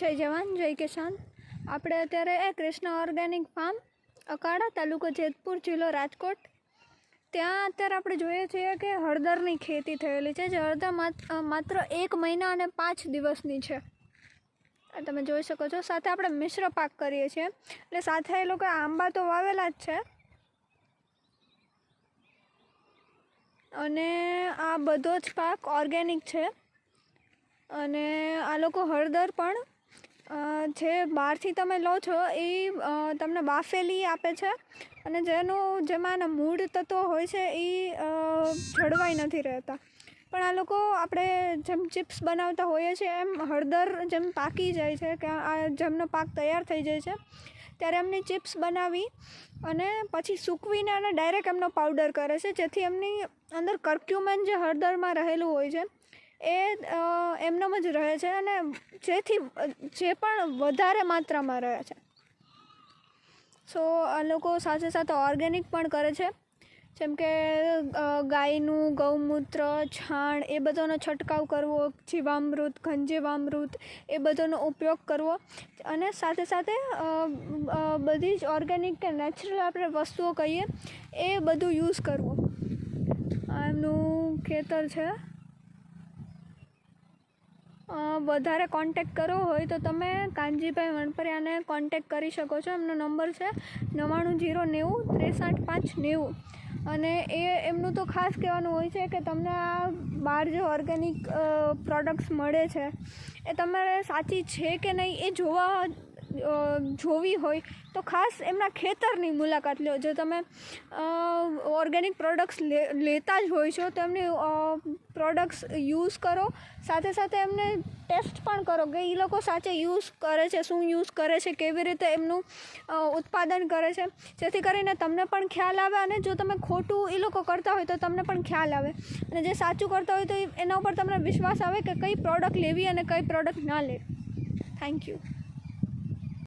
જય જવાન, જય કિસાન. આપણે અત્યારે એ કૃષ્ણ ઓર્ગેનિક ફાર્મ, અકાળા તાલુકો જેતપુર જિલ્લો રાજકોટ. ત્યાં અત્યારે આપણે જોઈએ છીએ કે હળદરની ખેતી થયેલી છે, જે હળદર માત- માત્ર એક મહિના અને પાંચ દિવસની છે. તમે જોઈ શકો છો. સાથે આપણે મિશ્ર પાક કરીએ છીએ. એટલે સાથે એ લોકો આંબા તો વાવેલા જ છે. અને આ બધો જ પાક ઓર્ગેનિક છે. અને આ લોકો હળદર પણ જે બહારથી તમે લો છો, એ તમને બાફેલી આપે છે અને જેનું જેમાં એના મૂળ તત્વો હોય છે, એ જળવાઈ નથી રહેતા. પણ આ લોકો આપણે જેમ ચિપ્સ બનાવતા હોઈએ છીએ, એમ હળદર જેમ પાકી જાય છે કે આ જેમનો પાક તૈયાર થઈ જાય છે, ત્યારે એમની ચિપ્સ બનાવી અને પછી સૂકવીને અને ડાયરેક્ટ એમનો પાવડર કરે છે, જેથી એમની અંદર કર્ક્યુમન જે હળદરમાં રહેલું હોય છે એ એમનેમ જ રહે છે અને જેથી, જે પણ વધારે માત્રામાં રહે છે. સો, આ લોકો સાથે સાથે ઓર્ગેનિક પણ કરે છે. જેમ કે ગાયનું ગૌમૂત્ર, છાણ, એ બધાનો છંટકાવ કરવો, જીવામૃત, ઘનજીવામૃત, એ બધાનો ઉપયોગ કરવો. અને સાથે સાથે બધી જ ઓર્ગેનિક કે નેચરલ આપણે વસ્તુઓ કહીએ, એ બધું યુઝ કરવું. આ એમનું ખેતર છે. વધારે કોન્ટેક્ટ કરવો હોય તો તમે કાનજીભાઈ વણપરિયાને કોન્ટેક્ટ કરી શકો છો. એમનો નંબર છે નવ્વાણું જીરો નેવું ત્રેસઠ પાંચ નેવું. અને એ એમનું તો ખાસ કહેવાનું હોય છે કે તમને આ બહાર જે ઓર્ગેનિક પ્રોડક્ટ્સ મળે છે, એ તમારે સાચી છે કે નહીં એ જોવા જોવી હોય તો ખાસ એમના ખેતરની મુલાકાત લો. જો તમે ઓર્ગેનિક પ્રોડક્ટ્સ લેતા જ હોય છો, તો એમની પ્રોડક્ટ્સ યુઝ કરો. સાથે સાથે એમને ટેસ્ટ પણ કરો કે એ લોકો સાચે યુઝ કરે છે, શું યુઝ કરે છે, કેવી રીતે એમનું ઉત્પાદન કરે છે. જેથી કરીને તમને પણ ખ્યાલ આવે અને જો તમે ખોટું એ લોકો કરતા હોય તો તમને પણ ખ્યાલ આવે. અને જે સાચું કરતા હોય તો એના ઉપર તમને વિશ્વાસ આવે કે કઈ પ્રોડક્ટ લેવી અને કઈ પ્રોડક્ટ ના લેવી. Thank you